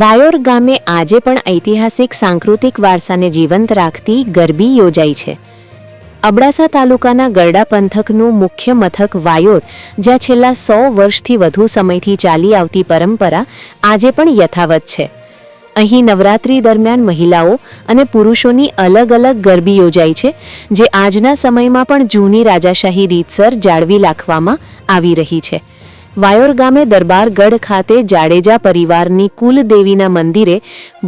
વાયોર ગામે આજે પણ ઐતિહાસિક સાંસ્કૃતિક વારસાને જીવંત રાખતી ગરબી યોજાઈ છે. અબડાસા તાલુકાના ગરડા પંથકનું મુખ્ય મથક વાયોર, જ્યાં છેલ્લા સો વર્ષથી વધુ સમયથી ચાલી આવતી પરંપરા આજે પણ યથાવત છે. અહીં નવરાત્રી દરમિયાન મહિલાઓ અને પુરુષોની અલગ અલગ ગરબી યોજાય છે, જે આજના સમયમાં પણ જૂની રાજાશાહી રીતસર જાળવી રાખવામાં આવી રહી છે. વાયોર ગામે દરબારગઢ ખાતે જાડેજા પરિવારની કુલદેવીના મંદિરે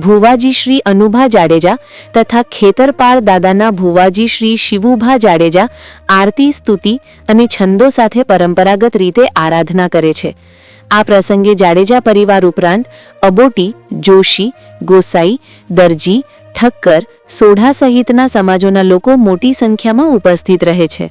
ભુવાજી શ્રી અનુભા જાડેજા તથા ખેતરપાળ દાદાના ભુવાજી શ્રી શિવુભા જાડેજા આરતી, સ્તુતિ અને છંદો સાથે પરંપરાગત રીતે આરાધના કરે છે. આ પ્રસંગે જાડેજા પરિવાર ઉપરાંત અબોટી, જોશી, ગોસાઈ, દરજી, ઠક્કર, સોઢા સહિતના સમાજોના લોકો મોટી સંખ્યામાં ઉપસ્થિત રહે છે.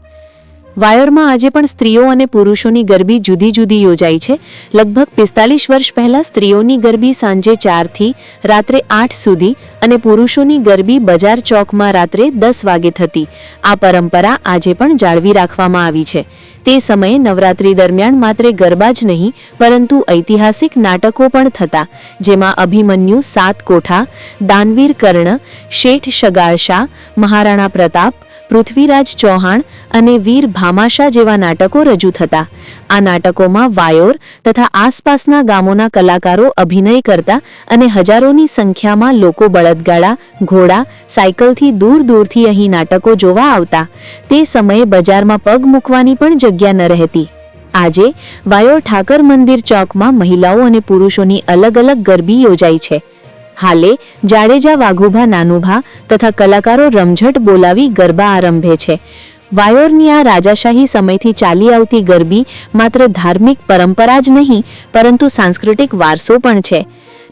વાયોરમાં આજે પણ સ્ત્રીઓ અને પુરુષોની ગરબી જુદી જુદી યોજાઈ છે. લગભગ પિસ્તાલીસ વર્ષ પહેલાં સ્ત્રીઓની ગરબી સાંજે ચારથી રાત્રે આઠ સુધી અને પુરુષોની ગરબી બજાર ચોકમાં રાત્રે દસ વાગે થતી. આ પરંપરા આજે પણ જાળવી રાખવામાં આવી છે. તે સમયે નવરાત્રી દરમિયાન માત્ર ગરબા જ નહીં, પરંતુ ઐતિહાસિક નાટકો પણ થતા, જેમાં અભિમન્યુ સાત કોઠા, દાનવીર કર્ણ, શેઠ શગાળશા મહારાણા પ્રતાપ પૃથ્વીરાજ ચૌહાણ અને વીર ભામાશા જેવા નાટકો રજૂ થતા. આ નાટકોમાં વાયોર તથા આસપાસના ગામોના કલાકારો અભિનય કરતા અને હજારોની સંખ્યામાં લોકો બળદગાડા, ઘોડા, સાયકલથી દૂર દૂરથી અહીં નાટકો જોવા આવતા. તે સમયે બજારમાં પગ મૂકવાની પણ જગ્યા ન રહેતી. આજે વાયોર ઠાકર મંદિર ચોકમાં મહિલાઓ અને પુરુષોની અલગ અલગ ગરબી યોજાઈ છે. હાલે જાડેજા વાઘુભા નાનુભા તથા કલાકારો રમઝટ બોલાવી ગરબા આરંભે છે. વાયોરની આ રાજાશાહી સમયથી ચાલી આવતી ગરબી માત્ર ધાર્મિક પરંપરા જ નહીં, પરંતુ સાંસ્કૃતિક વારસો પણ છે.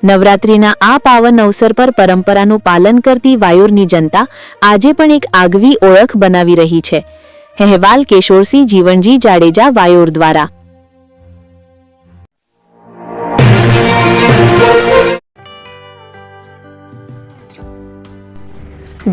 નવરાત્રિના આ પાવન અવસર પર પરંપરાનું પાલન કરતી વાયોરની જનતા આજે પણ એક આગવી ઓળખ બનાવી રહી છે. અહેવાલ કેશોરસિંહ, જીવનજી જાડેજા, વાયોર દ્વારા.